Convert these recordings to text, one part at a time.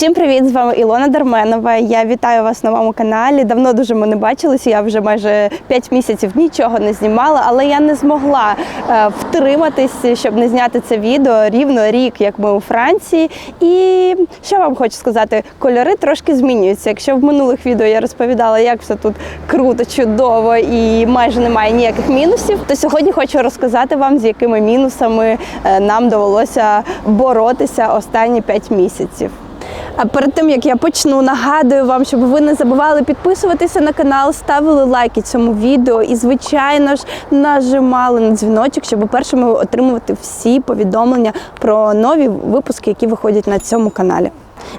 Всім привіт! З вами Ілона Дарменова. Я вітаю вас на новому каналі. Давно дуже ми не бачилися. Я вже майже 5 місяців нічого не знімала, але я не змогла е, втриматись, щоб не зняти це відео рівно рік, як ми у Франції. І що вам хочу сказати, кольори трошки змінюються. Якщо в минулих відео я розповідала, як все тут круто, чудово і майже немає ніяких мінусів, то сьогодні хочу розказати вам, з якими мінусами е, нам довелося боротися останні 5 місяців. А перед тим як я почну, нагадую вам, щоб ви не забували підписуватися на канал, ставили лайки цьому відео і, звичайно ж, нажимали на дзвіночок, щоб першими отримувати всі повідомлення про нові випуски, які виходять на цьому каналі.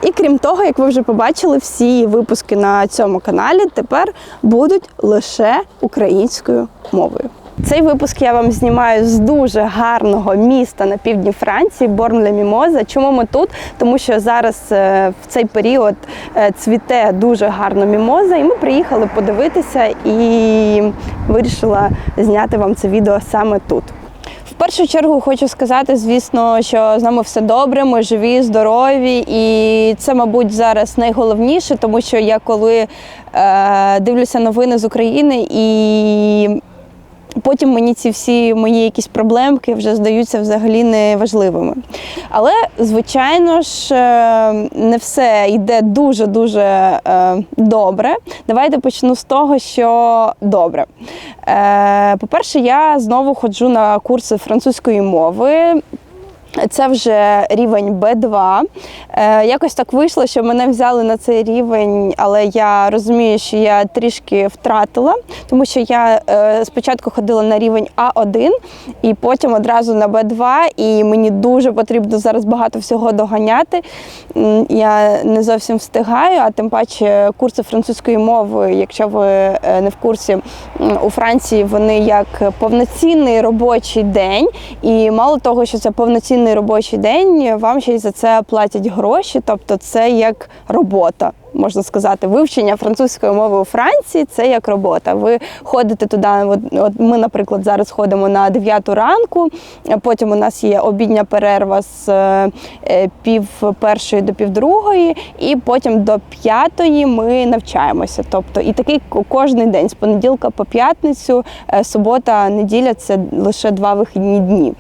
І крім того, як ви вже побачили, всі випуски на цьому каналі тепер будуть лише українською мовою. Цей випуск я вам знімаю з дуже гарного міста на півдні Франції, Борн-ле-Мімоза. Чому ми тут? Тому що зараз е, в цей період е, цвіте дуже гарно мімоза, і ми приїхали подивитися і вирішила зняти вам це відео саме тут. В першу чергу хочу сказати, звісно, що з нами все добре, ми живі, здорові, і це, мабуть, зараз найголовніше, тому що я коли е, дивлюся новини з України і Потім мені ці всі мої якісь проблемки вже здаються взагалі неважливими. Але, звичайно ж, е, не все йде дуже-дуже е, добре. Давайте почну з того, що добре. Е, По-перше, я знову ходжу на курси французької мови. Це вже рівень Б2. Е, якось так вийшло, що мене взяли на цей рівень, але я розумію, що я трішки втратила, тому що я е, спочатку ходила на рівень А1 і потім одразу на Б2, і мені дуже потрібно зараз багато всього доганяти. Я не зовсім встигаю, а тим паче курси французької мови, якщо ви е, не в курсі, у Франції вони як повноцінний робочий день, і мало того, що це повноцінний робочий день, вам ще й за це платять гроші, тобто це як робота. Можна сказати, вивчення французької мови у Франції це як робота. Ви ходите туди. От, от ми, наприклад, зараз ходимо на 9 ранку. Потім у нас є обідня перерва з е, е, пів першої до півдругої, і потім до п'ятої ми навчаємося. Тобто, і такий ко- кожний день з понеділка по п'ятницю, е, субота, неділя це лише два вихідні дні.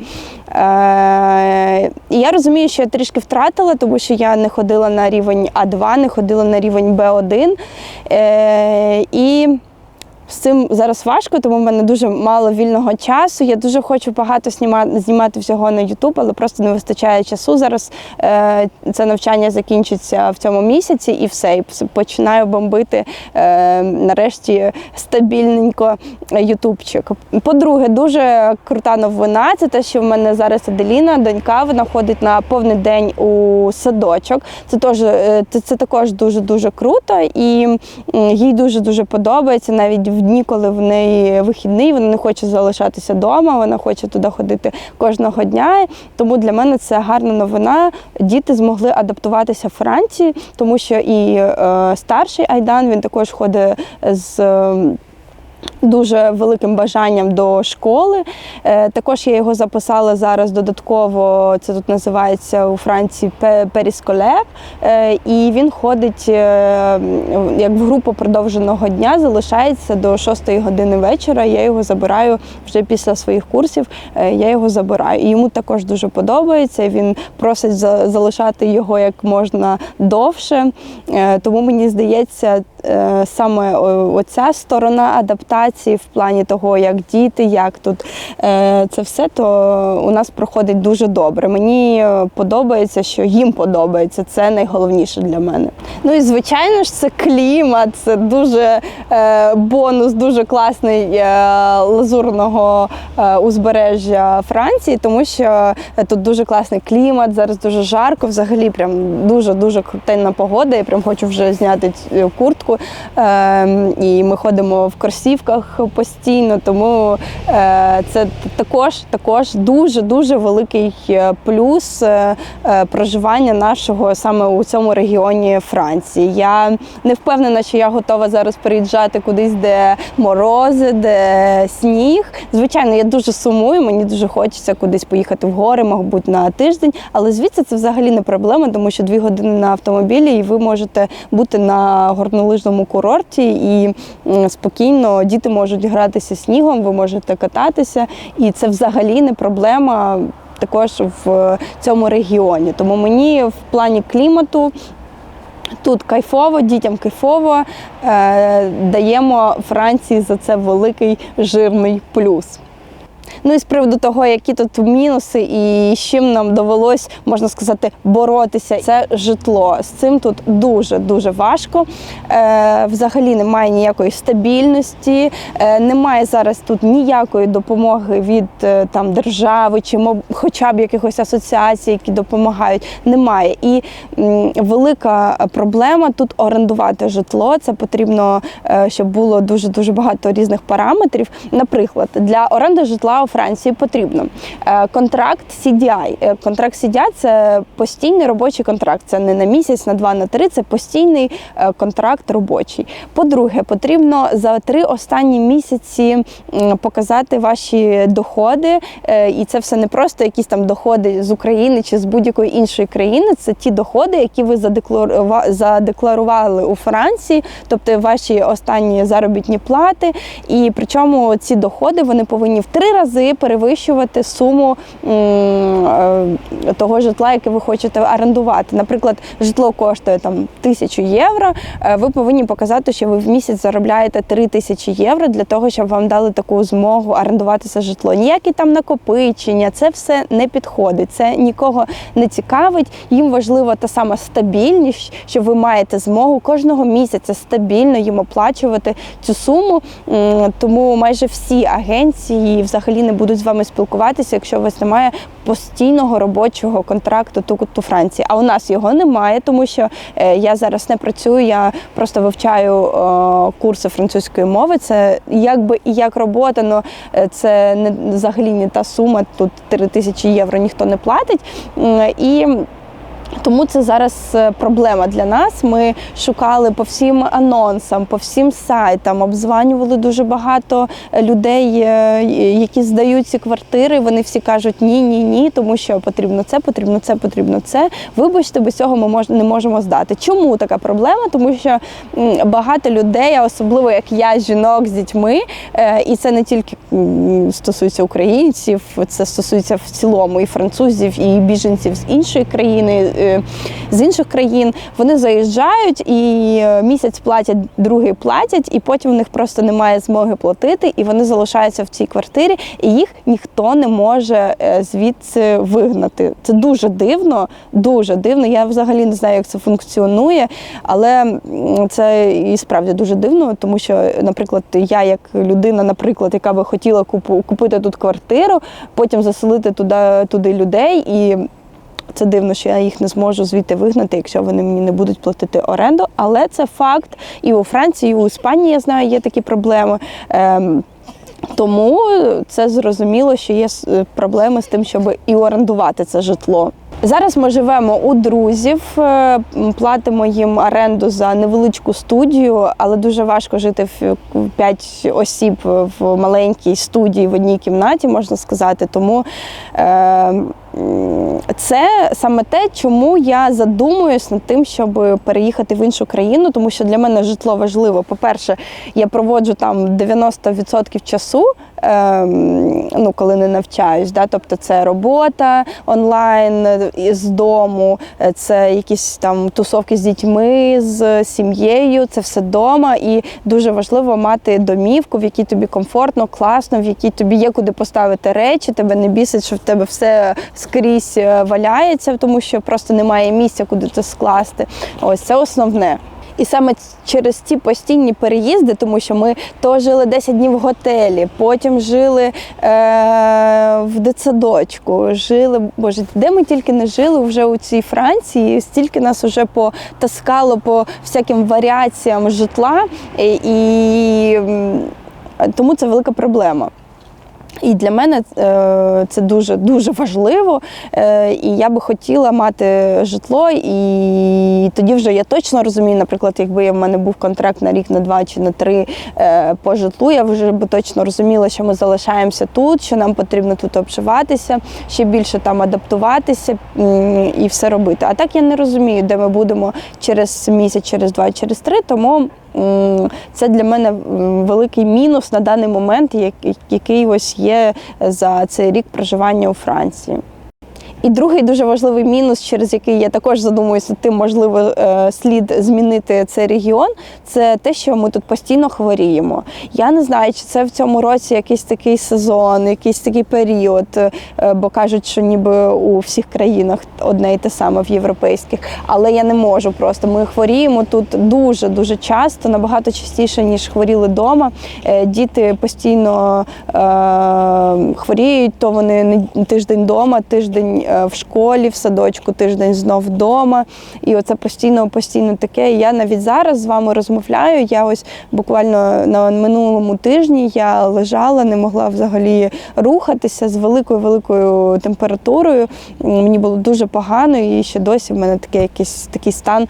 Е, я розумію, що я трішки втратила, тому що я не ходила на рівень А2, не ходила на рівень Б1. Е, і з цим зараз важко, тому в мене дуже мало вільного часу. Я дуже хочу багато знімати, знімати всього на YouTube, але просто не вистачає часу. Зараз е, це навчання закінчиться в цьому місяці і все. І починаю бомбити е, нарешті стабільненько ютубчик. По-друге, дуже крута новина. Це те, що в мене зараз Аделіна, донька, вона ходить на повний день у садочок. Це теж е, це, це також дуже дуже круто, і їй дуже дуже подобається. Навіть в дні, коли в неї вихідний, вона не хоче залишатися вдома, вона хоче туди ходити кожного дня. Тому для мене це гарна новина. Діти змогли адаптуватися в Франції, тому що і е, старший Айдан він також ходить з. Дуже великим бажанням до школи. Е, Також я його записала зараз додатково. Це тут називається у Франції пе- Е, І він ходить е, як в групу продовженого дня, залишається до 6 години вечора. Я його забираю вже після своїх курсів. Я його забираю. І йому також дуже подобається. Він просить залишати його як можна довше. Тому мені здається, саме оця сторона адаптації в плані того, як діти, як тут е, це все, то у нас проходить дуже добре. Мені е, подобається, що їм подобається. Це найголовніше для мене. Ну і звичайно ж, це клімат, це дуже е, бонус, дуже класний е, лазурного е, узбережжя Франції, тому що е, тут дуже класний клімат, зараз дуже жарко. Взагалі, прям дуже дуже крутенна погода. Я прям хочу вже зняти куртку, спеку, е, і ми ходимо в кросівках постійно. Тому е, це також також дуже дуже великий е, плюс е, проживання нашого саме у цьому регіоні Франції. Я не впевнена, що я готова зараз переїжджати кудись, де морози, де сніг. Звичайно, я дуже сумую, мені дуже хочеться кудись поїхати в гори, мабуть, на тиждень. Але звідси це взагалі не проблема, тому що дві години на автомобілі, і ви можете бути на горнолижному курорті і спокійно діти можуть гратися снігом, ви можете кататися, і це взагалі не проблема. Також в цьому регіоні. Тому мені в плані клімату Тут кайфово, дітям кайфово. Е, даємо Франції за це великий жирний плюс. Ну і з приводу того, які тут мінуси і з чим нам довелось, можна сказати, боротися, це житло. З цим тут дуже дуже важко. Е, взагалі немає ніякої стабільності, е, немає зараз тут ніякої допомоги від е, там держави чи хоча б якихось асоціацій, які допомагають. Немає. І м, велика проблема тут орендувати житло. Це потрібно, е, щоб було дуже дуже багато різних параметрів. Наприклад, для оренди житла у Франції потрібно е, контракт CDI. Е, Контракт CDI – це постійний робочий контракт. Це не на місяць, на два, на три. Це постійний е, контракт робочий. По-друге, потрібно за три останні місяці показати ваші доходи. І це все не просто якісь там доходи з України чи з будь-якої іншої країни. Це ті доходи, які ви задекларували у Франції, тобто ваші останні заробітні плати. І причому ці доходи вони повинні в три рази перевищувати суму е, того житла, яке ви хочете орендувати. Наприклад, житло коштує там тисячу євро. е, Ви повинні показати, що ви в місяць заробляєте 3 тисячі євро для того, щоб вам дали таку змогу орендувати це житло. Ніякі там накопичення, це все не підходить. Це нікого не цікавить. Їм важлива та сама стабільність, що ви маєте змогу кожного місяця стабільно їм оплачувати цю суму. Тому майже всі агенції взагалі не будуть з вами спілкуватися, якщо у вас немає постійного робочого контракту тут у Франції. А у нас його немає, тому що е, я зараз не працюю, я просто вивчаю е, курси французької мови. Це якби і як робота, але це не взагалі не та сума. Тут 3 тисячі євро ніхто не платить. І тому це зараз е, проблема для нас. Ми шукали по всім анонсам, по всім сайтам, обзванювали дуже багато людей, е, які здають ці квартири. Вони всі кажуть ні, ні, ні, тому що потрібно це, потрібно це, потрібно це. Вибачте, без цього ми мож, не можемо здати. Чому така проблема? Тому що багато людей, особливо як я, жінок з дітьми, е, і це не тільки стосується українців, це стосується в цілому і французів, і біженців з іншої країни, е, з інших країн. Вони заїжджають і е, місяць платять, другий платять, і потім у них просто немає змоги платити, і вони залишаються в цій квартирі, і їх ніхто не може е, звідси вигнати. Це дуже дивно, дуже дивно. Я взагалі не знаю, як це функціонує, але це і справді дуже дивно, тому що, наприклад, я як людина, наприклад, яка би хотіла купити тут квартиру, потім заселити туди, туди людей і. Це дивно, що я їх не зможу звідти вигнати, якщо вони мені не будуть платити оренду. Але це факт. І у Франції, і у Іспанії я знаю, є такі проблеми. Ем, тому це зрозуміло, що є проблеми з тим, щоб і орендувати це житло. Зараз ми живемо у друзів, е, платимо їм оренду за невеличку студію, але дуже важко жити в п'ять осіб в маленькій студії в одній кімнаті, можна сказати. Тому е, це саме те, чому я задумуюсь над тим, щоб переїхати в іншу країну, тому що для мене житло важливо. По-перше, я проводжу там 90% часу, ем, ну, коли не навчаюсь. Да? Тобто це робота онлайн е, з дому, е, це якісь там тусовки з дітьми, з сім'єю, це все вдома. І дуже важливо мати домівку, в якій тобі комфортно, класно, в якій тобі є куди поставити речі, тебе не бісить, що в тебе все скрізь е, валяється, тому що просто немає місця, куди це скласти. Ось це основне. І саме через ці постійні переїзди, тому що ми то жили 10 днів в готелі, потім жили е- в дитсадочку, жили, боже, де ми тільки не жили вже у цій Франції, стільки нас вже потаскало по всяким варіаціям житла, і, і тому це велика проблема. І для мене е, це дуже дуже важливо. Е, і я би хотіла мати житло, і тоді вже я точно розумію, наприклад, якби в мене був контракт на рік, на два чи на три е, по житлу, я вже би точно розуміла, що ми залишаємося тут, що нам потрібно тут обживатися, ще більше там адаптуватися і все робити. А так я не розумію, де ми будемо через місяць, через два, через три. Тому це для мене великий мінус на даний момент, як- який ось є за цей рік проживання у Франції. І другий дуже важливий мінус, через який я також задумуюся, тим можливо е, слід змінити цей регіон, це те, що ми тут постійно хворіємо. Я не знаю, чи це в цьому році якийсь такий сезон, якийсь такий період, е, бо кажуть, що ніби у всіх країнах одне і те саме в європейських, але я не можу просто. Ми хворіємо тут дуже дуже часто, набагато частіше ніж хворіли вдома. Діти постійно е, хворіють, то вони не- тиждень вдома, тиждень е, в школі, в садочку, тиждень знов вдома. І оце постійно, постійно таке. Я навіть зараз з вами розмовляю. Я ось буквально на минулому тижні я лежала, не могла взагалі рухатися з великою великою температурою. Мені було дуже погано, і ще досі в мене такий якийсь такий стан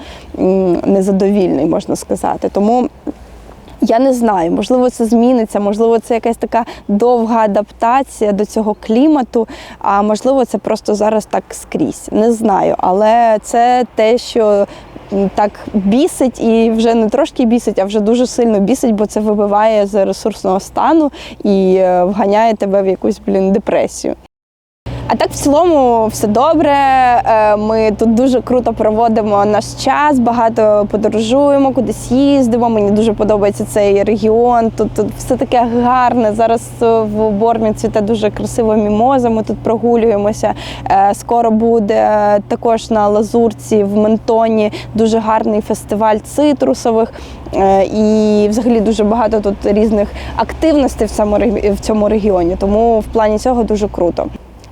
незадовільний, можна сказати. Тому. Я не знаю, можливо, це зміниться, можливо, це якась така довга адаптація до цього клімату, а можливо, це просто зараз так скрізь. Не знаю. Але це те, що так бісить, і вже не трошки бісить, а вже дуже сильно бісить, бо це вибиває з ресурсного стану і е, вганяє тебе в якусь блін депресію. А так, в цілому, все добре. Е, Ми тут дуже круто проводимо наш час, багато подорожуємо, кудись їздимо. Мені дуже подобається цей регіон. Тут, тут все таке гарне. Зараз е, в Бормі цвіте дуже красива мімоза. Ми тут прогулюємося. Е, Скоро буде також на Лазурці в Ментоні дуже гарний фестиваль цитрусових. І взагалі дуже багато тут різних активностей в цьому регіоні. Тому в плані цього дуже круто.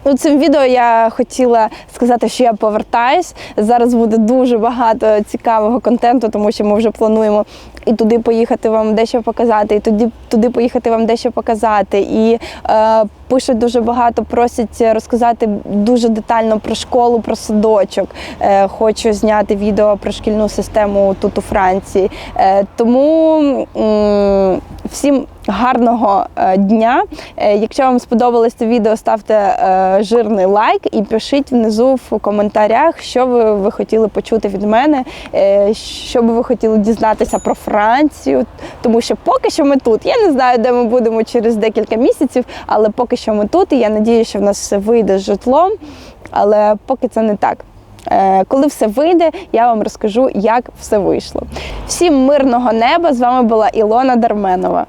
Ну, цим відео я хотіла сказати, що я повертаюсь. Зараз буде дуже багато цікавого контенту, тому що ми вже плануємо і туди поїхати вам дещо показати, і туди, туди поїхати вам дещо показати. І е, пишуть дуже багато, просять розказати дуже детально про школу, про садочок. Е, хочу зняти відео про шкільну систему тут у Франції. Е, тому м, всім гарного е, дня. Е, Якщо вам сподобалось це відео, ставте е, жирний лайк і пишіть внизу в коментарях, що ви, ви хотіли почути від мене, що би ви хотіли дізнатися про Францію. Тому що поки що ми тут. Я не знаю, де ми будемо через декілька місяців, але поки що ми тут, і я надію, що в нас все вийде з житлом. Але поки це не так. Коли все вийде, я вам розкажу, як все вийшло. Всім мирного неба! З вами була Ілона Дарменова.